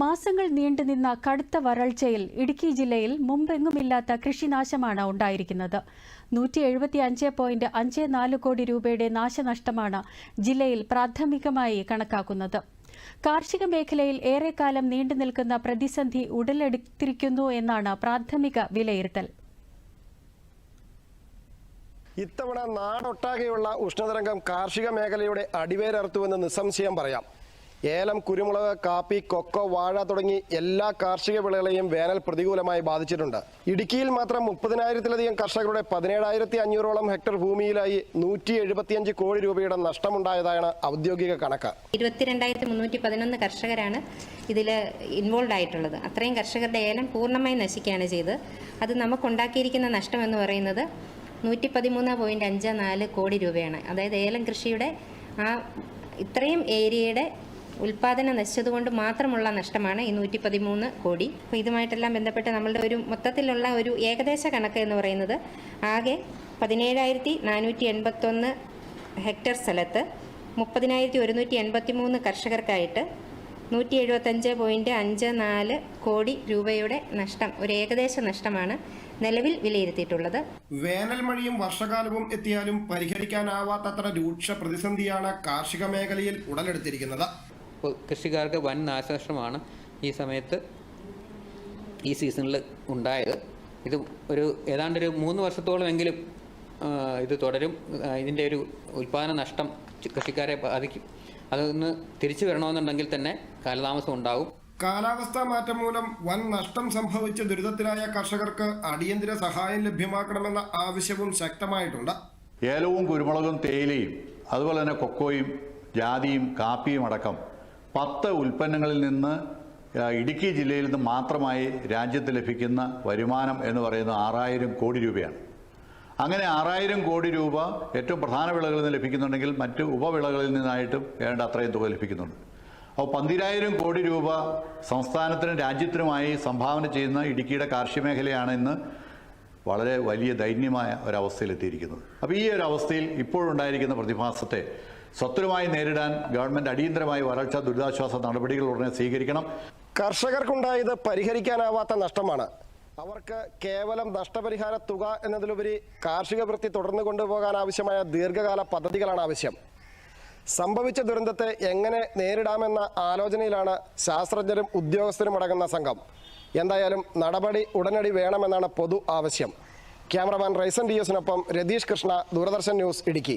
മാസങ്ങൾ നീണ്ടുനിന്ന കടുത്ത വരൾച്ചയിൽ ഇടുക്കി ജില്ലയിൽ മുമ്പെങ്ങുമില്ലാത്ത കൃഷിനാശമാണ് ഉണ്ടായിരിക്കുന്നത്. നൂറ്റി എഴുപത്തി അഞ്ച് പോയിന്റ് അഞ്ച് നാല് കോടി രൂപയുടെ നാശനഷ്ടമാണ് ജില്ലയിൽ പ്രാഥമികമായി കണക്കാക്കുന്നത്. കാർഷിക മേഖലയിൽ ഏറെക്കാലം നീണ്ടുനിൽക്കുന്ന പ്രതിസന്ധി ഉടലെടുത്തിരിക്കുന്നു എന്നാണ് പ്രാഥമിക വിലയിരുത്തൽ. ഇത്തവണ നാടൊട്ടാകെയുള്ള ഉഷ്ണതരംഗം കാർഷിക മേഖലയുടെ അടിവേരർത്തുവെന്ന് നിസ്സംശയം പറയാം. ഏലം കുരുമുളക് കാപ്പി കൊക്കോ വാഴ തുടങ്ങി എല്ലാ കാർഷിക വിളകളെയും വേനൽ പ്രതികൂലമായി ബാധിച്ചിട്ടുണ്ട്. ഇടുക്കിയിൽ മാത്രം മുപ്പതിനായിരത്തിലധികം കർഷകരുടെ പതിനേഴായിരത്തി അഞ്ഞൂറോളം ഹെക്ടർ ഭൂമിയിലായി നൂറ്റി എഴുപത്തിയഞ്ച് കോടി രൂപയുടെ നഷ്ടമുണ്ടായതാണ് ഔദ്യോഗിക കണക്ക്. ഇരുപത്തിരണ്ടായിരത്തി മുന്നൂറ്റി പതിനൊന്ന് കർഷകരാണ് ഇതിൽ ഇൻവോൾവ് ആയിട്ടുള്ളത്. അത്രയും കർഷകരുടെ ഏലം പൂർണമായി നശിക്കുകയാണ് ചെയ്തത് അത് നമുക്കുണ്ടാക്കിയിരിക്കുന്ന നഷ്ടം എന്ന് പറയുന്നത് നൂറ്റി പതിമൂന്ന് പോയിന്റ് അഞ്ച് നാല് കോടി രൂപയാണ്. അതായത് ഏലം കൃഷിയുടെ ആ ഇത്രയും ഏരിയയുടെ ഉൽപാദനം നശിച്ചതുകൊണ്ട് മാത്രമുള്ള നഷ്ടമാണ് ഈ നൂറ്റി പതിമൂന്ന് കോടി. അപ്പോൾ ഇതുമായിട്ടെല്ലാം ബന്ധപ്പെട്ട് നമ്മളുടെ ഒരു മൊത്തത്തിലുള്ള ഒരു ഏകദേശ കണക്ക് എന്ന് പറയുന്നത് ആകെ പതിനേഴായിരത്തി നാനൂറ്റി എൺപത്തൊന്ന് ഹെക്ടർ സ്ഥലത്ത് മുപ്പതിനായിരത്തി ഒരുന്നൂറ്റി എൺപത്തി മൂന്ന് കർഷകർക്കായിട്ട് നൂറ്റി എഴുപത്തഞ്ച് പോയിന്റ് അഞ്ച് നാല് കോടി രൂപയുടെ നഷ്ടം ഒരു ഏകദേശ നഷ്ടമാണ് നിലവിൽ വിലയിരുത്തിയിട്ടുള്ളത്. വേനൽ മഴയും വർഷകാലവും എത്തിയാലും പരിഹരിക്കാനാവാത്തത്ര രൂക്ഷ പ്രതിസന്ധിയാണ് കാർഷിക മേഖലയിൽ ഉടലെടുത്തിരിക്കുന്നത്. കൃഷിക്കാർക്ക് വൻ നാശനഷ്ടമാണ് ഈ സമയത്ത് ഈ സീസണിൽ ഉണ്ടായത്. ഇത് ഒരു ഏതാണ്ട് ഒരു മൂന്ന് വർഷത്തോളമെങ്കിലും ഇത് തുടരും. ഇതിന്റെ ഒരു ഉൽപ്പാദന നഷ്ടം കൃഷിക്കാരെ ബാധിക്കും. അതൊന്ന് തിരിച്ചു വരണമെന്നുണ്ടെങ്കിൽ തന്നെ കാലതാമസം ഉണ്ടാകും കാലാവസ്ഥാ മാറ്റം മൂലം വൻ നഷ്ടം സംഭവിച്ച ദുരിതത്തിലായ കർഷകർക്ക് അടിയന്തര സഹായം ലഭ്യമാക്കണമെന്ന ആവശ്യവും ശക്തമായിട്ടുണ്ട്. ഏലവും കുരുമുളകും തേയിലയും അതുപോലെ തന്നെ കൊക്കോയും ജാതിയും കാപ്പിയും അടക്കം പത്ത് ഉൽപ്പന്നങ്ങളിൽ നിന്ന് ഇടുക്കി ജില്ലയിൽ നിന്ന് മാത്രമായി രാജ്യത്ത് ലഭിക്കുന്ന വരുമാനം എന്ന് പറയുന്നത് ആറായിരം കോടി രൂപയാണ്. അങ്ങനെ ആറായിരം കോടി രൂപ ഏറ്റവും പ്രധാന വിളകളിൽ നിന്ന് ലഭിക്കുന്നുണ്ടെങ്കിൽ മറ്റ് ഉപവിളകളിൽ നിന്നായിട്ടും വേണ്ട അത്രയും തുക ലഭിക്കുന്നുണ്ട്. അപ്പോൾ പന്തിരായിരം കോടി രൂപ സംസ്ഥാനത്തിനും രാജ്യത്തിനുമായി സംഭാവന ചെയ്യുന്ന ഇടുക്കിയുടെ കാർഷിക മേഖലയാണ് ഇന്ന് വളരെ വലിയ ദൈന്യമായ ഒരവസ്ഥയിലെത്തിയിരിക്കുന്നത്. അപ്പോൾ ഈ ഒരു അവസ്ഥയിൽ ഇപ്പോഴുണ്ടായിരിക്കുന്ന പ്രതിഭാസത്തെ സ്വത്തരമായി നേരിടാൻ ഗവൺമെന്റ് അടിയന്തരമായി വരൾച്ച ദുരിതാശ്വാസ നടപടികൾ ഉടനെ സ്വീകരിക്കണം. കർഷകർക്കുണ്ടായത് പരിഹരിക്കാനാവാത്ത നഷ്ടമാണ്. അവർക്ക് കേവലം നഷ്ടപരിഹാര തുക എന്നതിലുപരി കാർഷിക വൃത്തി തുടർന്നു കൊണ്ടുപോകാൻ ആവശ്യമായ ദീർഘകാല പദ്ധതികളാണ് ആവശ്യം. സംഭവിച്ച ദുരന്തത്തെ എങ്ങനെ നേരിടാമെന്ന ആലോചനയിലാണ് ശാസ്ത്രജ്ഞരും ഉദ്യോഗസ്ഥരും അടങ്ങുന്ന സംഘം. എന്തായാലും നടപടി ഉടനടി വേണമെന്നാണ് പൊതു ആവശ്യം. ക്യാമറമാൻ റൈസൻ ഡി എസിനൊപ്പം രതീഷ് കൃഷ്ണ ദൂരദർശൻ ന്യൂസ് ഇടുക്കി.